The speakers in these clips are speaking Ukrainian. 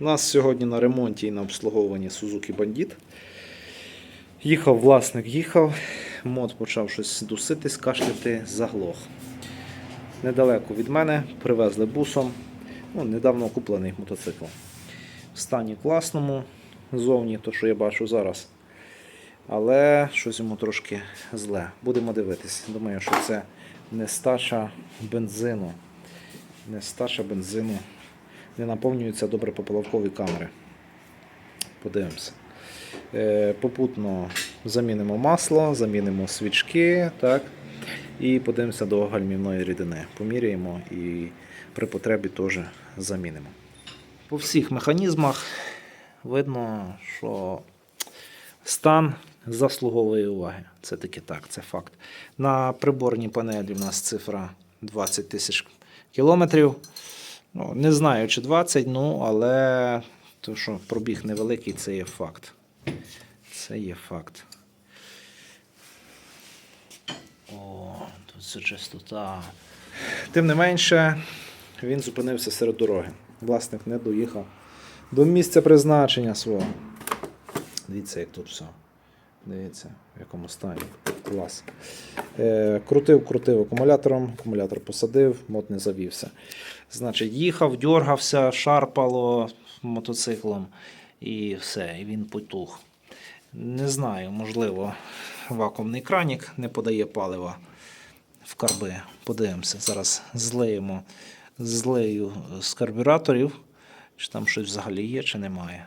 У нас сьогодні на ремонті і на обслуговуванні Suzuki Bandit. Їхав власник, їхав, мод почав щось дуситись, кашляти, заглох. Недалеко від мене привезли бусом. Ну, недавно куплений мотоцикл. В стані класному, зовні, то що я бачу зараз. Але щось йому трошки зле. Будемо дивитись. Думаю, що це нестача бензину. Нестача бензину. Не наповнюються добре поплавкові камери. Подивимося. Е, попутно замінимо масло, замінимо свічки, так? і подивимося до гальмівної рідини. Поміряємо і при потребі теж замінимо. По всіх механізмах видно, що стан заслуговує уваги. Це таки так, це факт. На приборній панелі в нас цифра 20 тисяч кілометрів. Ну, не знаю, чи 20, ну, але то, що пробіг невеликий, це є факт. Це є факт. О, тут все чистота. Тим не менше, він зупинився серед дороги. Власник не доїхав до місця призначення свого. Дивіться, як тут все. Дивіться, в якому стані. Клас. Е, крутив, крутив акумулятором, акумулятор посадив, мод не завівся. Значить, їхав, дьоргався, шарпало мотоциклом і все, і він потух. Не знаю, можливо, вакуумний кранік не подає палива в карби. Подивимося. Зараз злеємо злею з карбюраторів, чи там щось взагалі є, чи немає.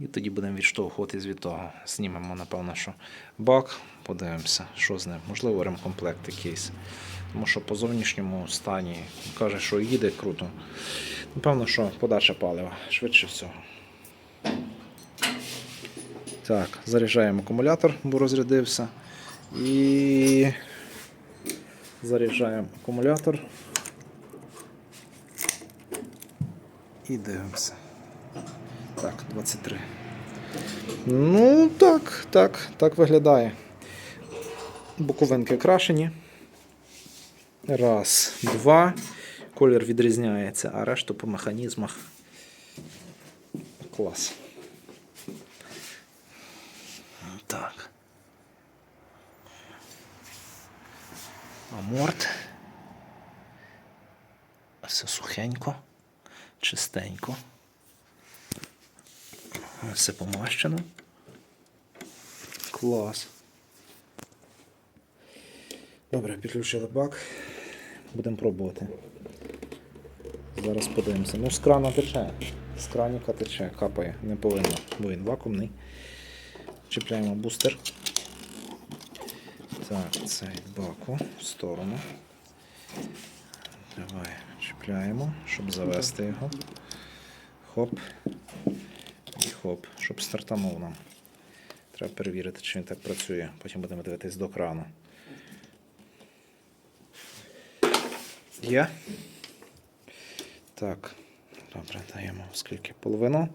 І тоді будемо відштовхуватись від того. Знімемо, напевно, що бак, подивимося, що з ним. Можливо, ремкомплект якийсь. Тому що по зовнішньому стані каже, що їде круто. Напевно, що подача палива, швидше всього. Так, заряджаємо акумулятор, бо розрядився. І заряджаємо акумулятор. І дивимося. Так, 23. Ну, так, так, так виглядає. Боковинки крашені. Раз, два. Колір відрізняється, а решту по механізмах. Клас. Так. Аморт. Все сухенько, чистенько. Все помащено. Клас. Добре, підключили бак. Будемо пробувати. Зараз подивимося. Ну, з крана тече. З краніка тече, капає, не повинно, бо він вакуумний. Чіпляємо бустер. Так, цей баку в сторону. Давай чіпляємо, щоб завести його. Хоп. І хоп, щоб стартанув нам. Треба перевірити, чи він так працює. Потім будемо дивитись до крану. Є? Так. Добре, даємо скільки половину.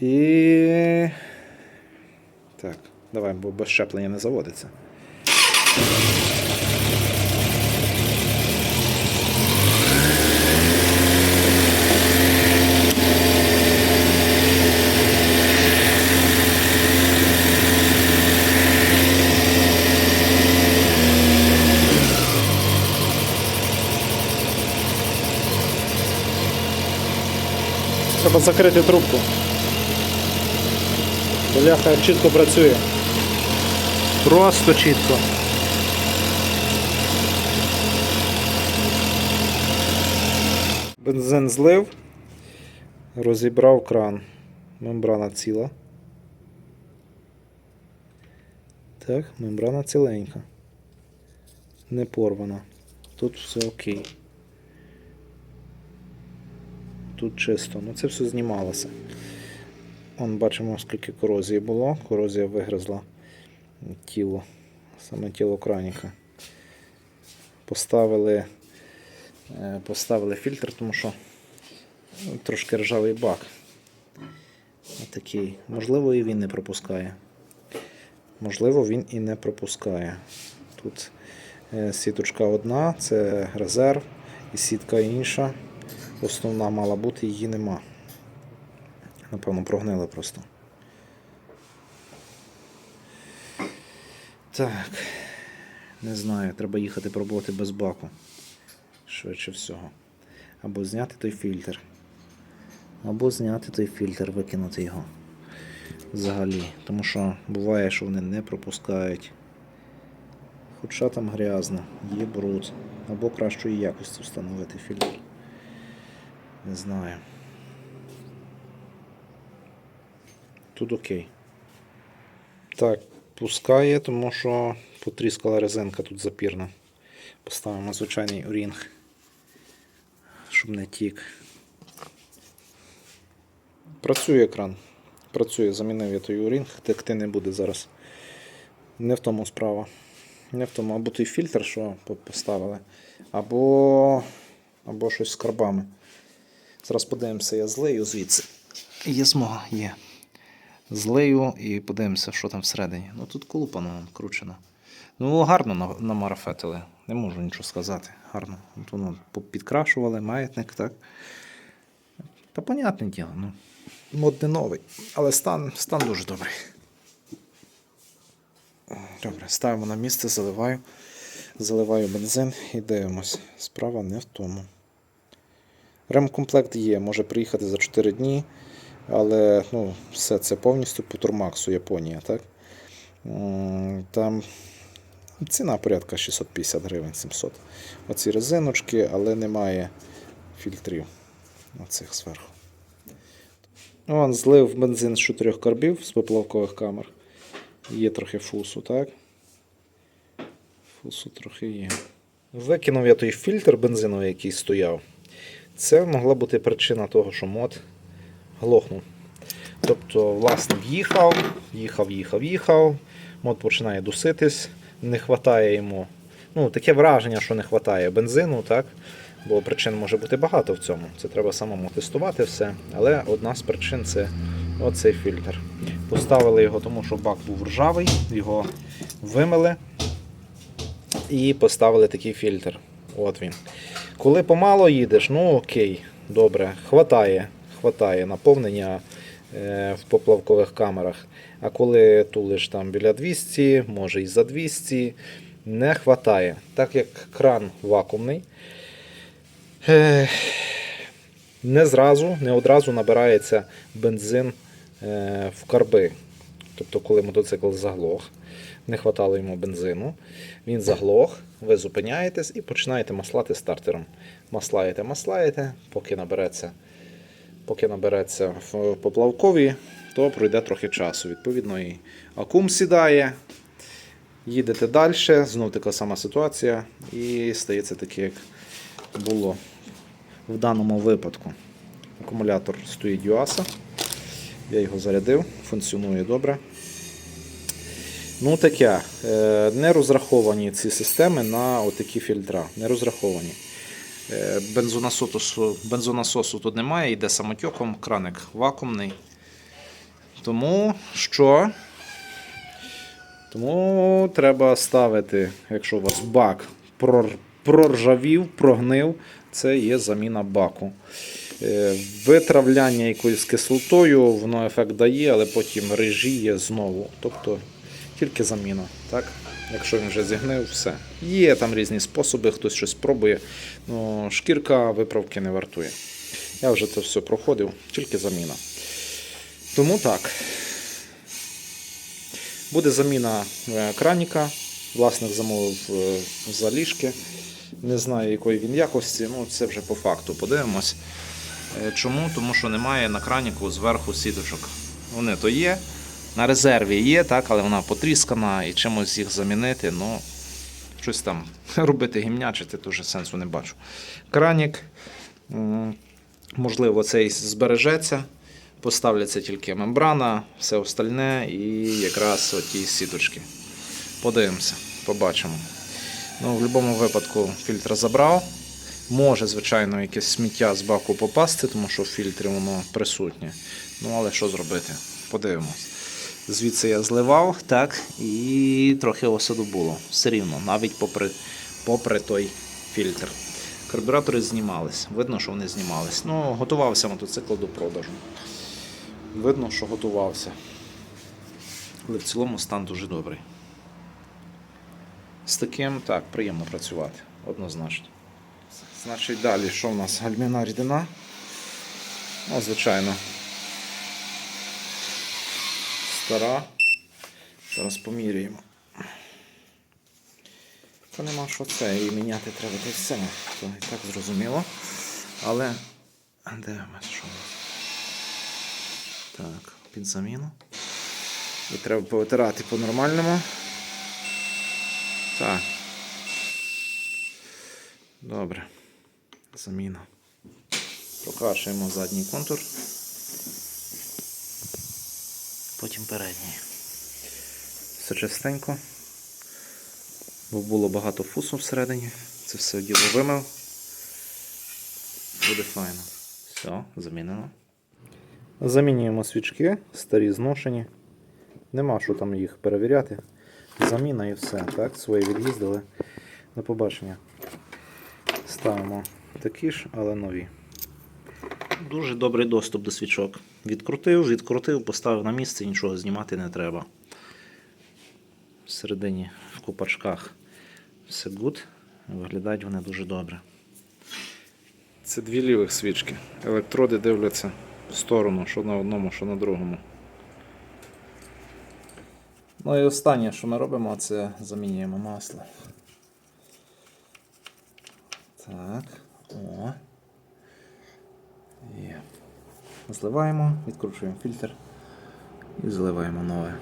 І. Так, давай, бо без щеплення не заводиться. Треба закрити трубку. Бляха чітко працює. Просто чітко. Бензин злив, розібрав кран. Мембрана ціла. Так, мембрана ціленька. Не порвана. Тут все окей. Тут чисто. Ну це все знімалося. Вон бачимо, скільки корозії було. Корозія вигризла тіло, саме тіло краніка. Поставили, е, поставили фільтр, тому що ну, трошки ржавий бак. Отакий. Можливо, і він не пропускає. Можливо, він і не пропускає. Тут е, сіточка одна, це резерв, і сітка інша. Основна мала бути, її нема. Напевно, прогнили просто. Так. Не знаю, треба їхати пробувати без баку. Швидше всього. Або зняти той фільтр. Або зняти той фільтр, викинути його. Взагалі. Тому що буває, що вони не пропускають. Хоча там грязно, є бруд. Або кращої якості встановити фільтр. Не знаю. Тут окей. Так, пускає, тому що потріскала резинка тут запірна. Поставимо звичайний орінг, щоб не тік. Працює екран. Працює, замінив я той орінг, текти не буде зараз. Не в тому справа. Не в тому, або той фільтр, що поставили, або, або щось з карбами. Зараз подивимося, я злею звідси. Є змога, є. Злею і подивимося, що там всередині. Ну тут колупано, кручено. Ну, гарно намарафетили. Не можу нічого сказати. Гарно. От воно підкрашували, маятник, так. Та понятне діло, ну. Мод не новий, але стан, стан дуже добрий. Добре, ставимо на місце, заливаю. Заливаю бензин і дивимось. Справа не в тому. Ремкомплект є, може приїхати за 4 дні, але ну, все це повністю по Турмаксу Японія, так? Там ціна порядка 650 гривень 700. Оці резиночки, але немає фільтрів оцих зверху. Вон злив бензин з чотирьох карбів з поплавкових камер. Є трохи фусу, так? Фусу трохи є. Викинув я той фільтр бензиновий, який стояв. Це могла бути причина того, що мод глохнув. Тобто, власник їхав, їхав, їхав, їхав. Мод починає дуситись, не вистачає йому. Ну, таке враження, що не вистачає бензину, так? Бо причин може бути багато в цьому. Це треба самому тестувати все. Але одна з причин це оцей фільтр. Поставили його, тому що бак був ржавий, його вимили і поставили такий фільтр. От він. Коли помало їдеш, ну окей, добре, хватає, хватає наповнення е, в поплавкових камерах. А коли тулиш там біля 200, може і за 200, не хватає. Так як кран вакуумний, е, не зразу, не одразу набирається бензин е, в карби. Тобто, коли мотоцикл заглох, не хватало йому бензину, він заглох, ви зупиняєтесь і починаєте маслати стартером. Маслаєте, маслаєте, поки набереться, поки набереться в поплавкові, то пройде трохи часу. Відповідно, і акум сідає, їдете далі, знов така сама ситуація, і стається таке, як було в даному випадку. Акумулятор стоїть Юаса. Я його зарядив, функціонує добре. Ну таке, не розраховані ці системи на отакі фільтра. Не розраховані. Е, Бензонасосу, бензонасосу тут немає, йде самотьоком, краник вакуумний. Тому що? Тому треба ставити, якщо у вас бак прор- проржавів, прогнив, це є заміна баку. Е, Витравляння якоюсь кислотою, воно ефект дає, але потім режіє знову. Тобто тільки заміна. Так? Якщо він вже зігнив, все. Є там різні способи, хтось щось пробує. Ну, шкірка виправки не вартує. Я вже це все проходив, тільки заміна. Тому так. Буде заміна е, краніка. Власник замовив е, заліжки. Не знаю, якої він якості, ну це вже по факту подивимось. Е, Чому? Тому що немає на краніку зверху сіточок. Вони то є, на резерві є, так, але вона потріскана і чимось їх замінити, ну, щось там робити гімнячити, теж сенсу не бачу. Кранік, можливо, цей збережеться, поставляться тільки мембрана, все остальне і якраз оті сіточки. Подивимося, побачимо. Ну, в будь-якому випадку фільтр забрав. Може, звичайно, якесь сміття з баку попасти, тому що в фільтрі воно присутнє. Ну, але що зробити? Подивимось. Звідси я зливав, так, і трохи осаду було. Все рівно, навіть попри, попри той фільтр. Карбюратори знімались. Видно, що вони знімались. Ну, готувався мотоцикл до продажу. Видно, що готувався. Але в цілому стан дуже добрий. З таким так, приємно працювати, однозначно. Значить, далі, що в нас? Гальмівна рідина. Ну, звичайно. Стара. Зараз поміряємо. Та нема що це, її міняти треба й все. То і так зрозуміло. Але. Де мене що? Так, під заміну. І треба повитирати по-нормальному. Так. Добре. Заміна. Покрашуємо задній контур. Потім передній. Все частенько. Бо було багато фусу всередині. Це все діло вимив. Буде файно. Все, замінено. Замінюємо свічки, старі зношені. Нема що там їх перевіряти. Заміна і все. Так, свої від'їздили. На побачення. Ставимо такі ж, але нові. Дуже добрий доступ до свічок. Відкрутив, відкрутив, поставив на місце, нічого знімати не треба. Всередині в купачках все гуд. Виглядають вони дуже добре. Це дві лівих свічки. Електроди дивляться в сторону, що на одному, що на другому. Ну і останнє, що ми робимо, це замінюємо масло. Так. О. Є. Зливаємо, відкручуємо фільтр і заливаємо нове.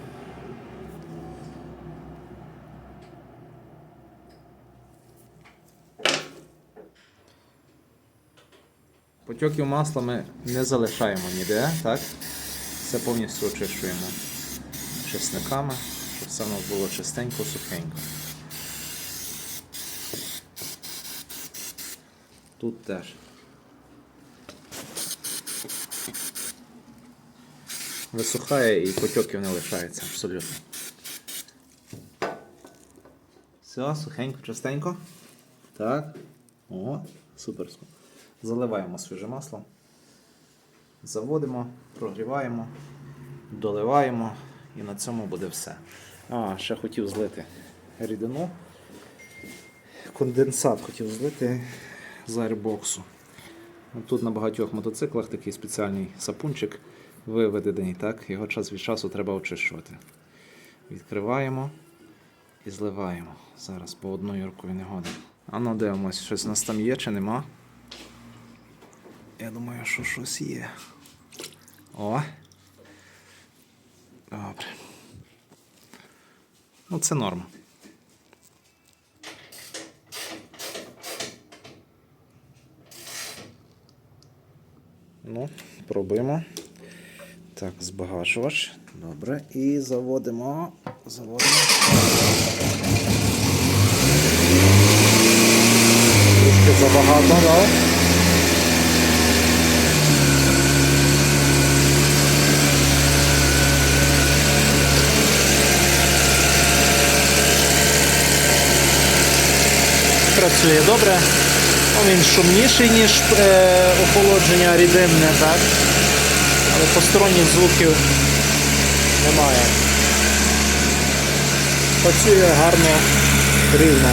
Потьоків масла ми не залишаємо ніде, так? Все повністю очищуємо чесниками, щоб все в нас було чистенько, сухенько. Тут теж. Висухає і потьоків не лишається абсолютно. Все, сухенько, чистенько. Так. О, супер. Заливаємо свіже масло. Заводимо, прогріваємо, доливаємо і на цьому буде все. А, ще хотів злити рідину. Конденсат хотів злити з аербоксу. Тут на багатьох мотоциклах такий спеціальний сапунчик виведений, так? Його час від часу треба очищувати. Відкриваємо і зливаємо. Зараз по одною рукою не годин. А ну дивимось, щось у нас там є чи нема. Я думаю, що щось є. О. Добре. Ну, це норма. Ну, пробуємо. Так, збагачувач. Добре. І заводимо. Заводимо. Трішки забагато, так? Працює добре. Ну, він шумніший, ніж е, охолодження рідинне, так? Але посторонніх звуків немає. Працює гарно, рівно.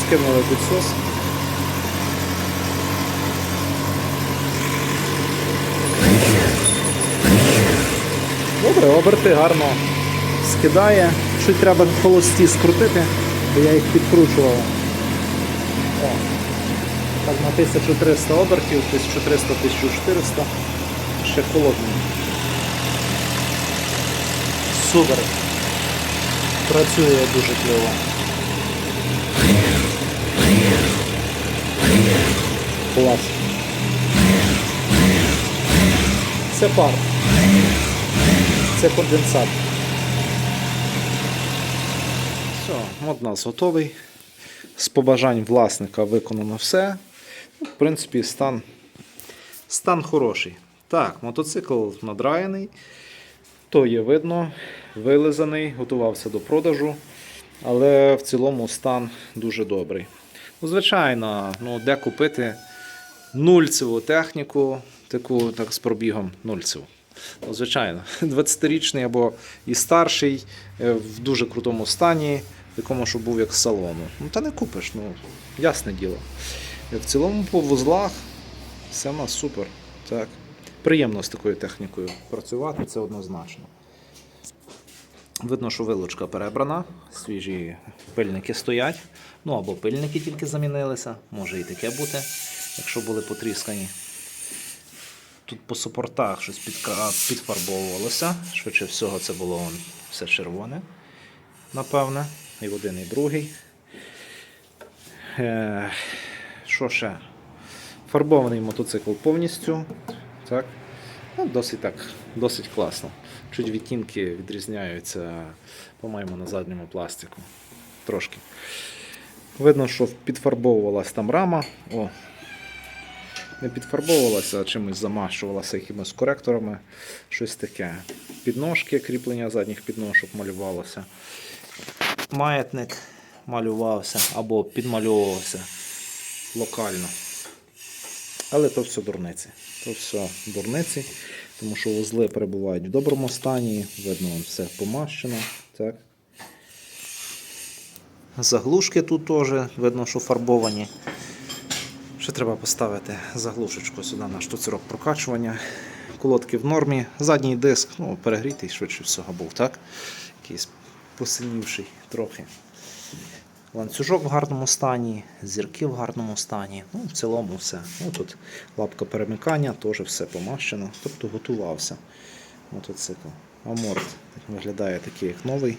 Скинули підсос. Добре, оберти гарно скидає. Чуть треба холості скрутити, бо я їх підкручував. Так на 1300 обертів, 1300-1400. Ще холодний. Супер. Працює дуже кльово. Клас. Це пар. Це конденсат. Все, мод нас готовий. З побажань власника виконано все. Ну, В принципі, стан, стан хороший. Так, мотоцикл надраєний, то є видно, вилизаний, готувався до продажу, але в цілому стан дуже добрий. Ну, звичайно, ну, де купити нульцеву техніку, таку так з пробігом нульцеву. Ну, звичайно, 20-річний або і старший, е, в дуже крутому стані, такому, що був як салону. Ну, та не купиш, ну, ясне діло. Е, В цілому по вузлах все в нас супер. Так. Приємно з такою технікою працювати, це однозначно. Видно, що вилучка перебрана, свіжі пильники стоять. Ну або пильники тільки замінилися, може і таке бути, якщо були потріскані. Тут по супортах щось підфарбовувалося. Швидше всього, це було все червоне, напевне. І один, і другий. Е, що ще? Фарбований мотоцикл повністю. Так. Ну, досить так, досить класно. Чуть відтінки відрізняються, по-моєму, на задньому пластику. Трошки. Видно, що підфарбовувалась там рама. О, не підфарбовувалася, а чимось замащувалася якимось коректорами. Щось таке. Підножки, кріплення задніх підножок малювалося. Маятник малювався або підмальовувався локально. Але то все дурниці. То все дурниці, тому що вузли перебувають в доброму стані, видно, вон все помащено. Так. Заглушки тут теж видно, що фарбовані. Ще треба поставити заглушечку сюди на штуцерок прокачування. Колодки в нормі. Задній диск, ну, перегрітий швидше всього був, так? Якийсь посинівший трохи. Ланцюжок в гарному стані, зірки в гарному стані. Ну, в цілому все. Ну, тут лапка перемикання, теж все помащено. Тобто готувався мотоцикл. Аморт виглядає такий, як новий.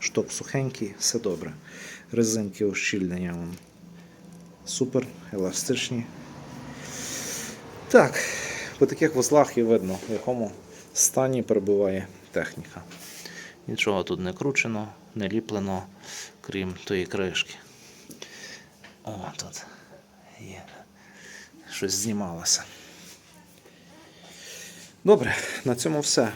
Шток сухенький, все добре. Резинки ущільнення супер, еластичні. Так, по таких вузлах і видно, в якому стані перебуває техніка. Нічого тут не кручено, не ліплено, крім тої кришки. О, тут є. Щось знімалося. Добре, на цьому все.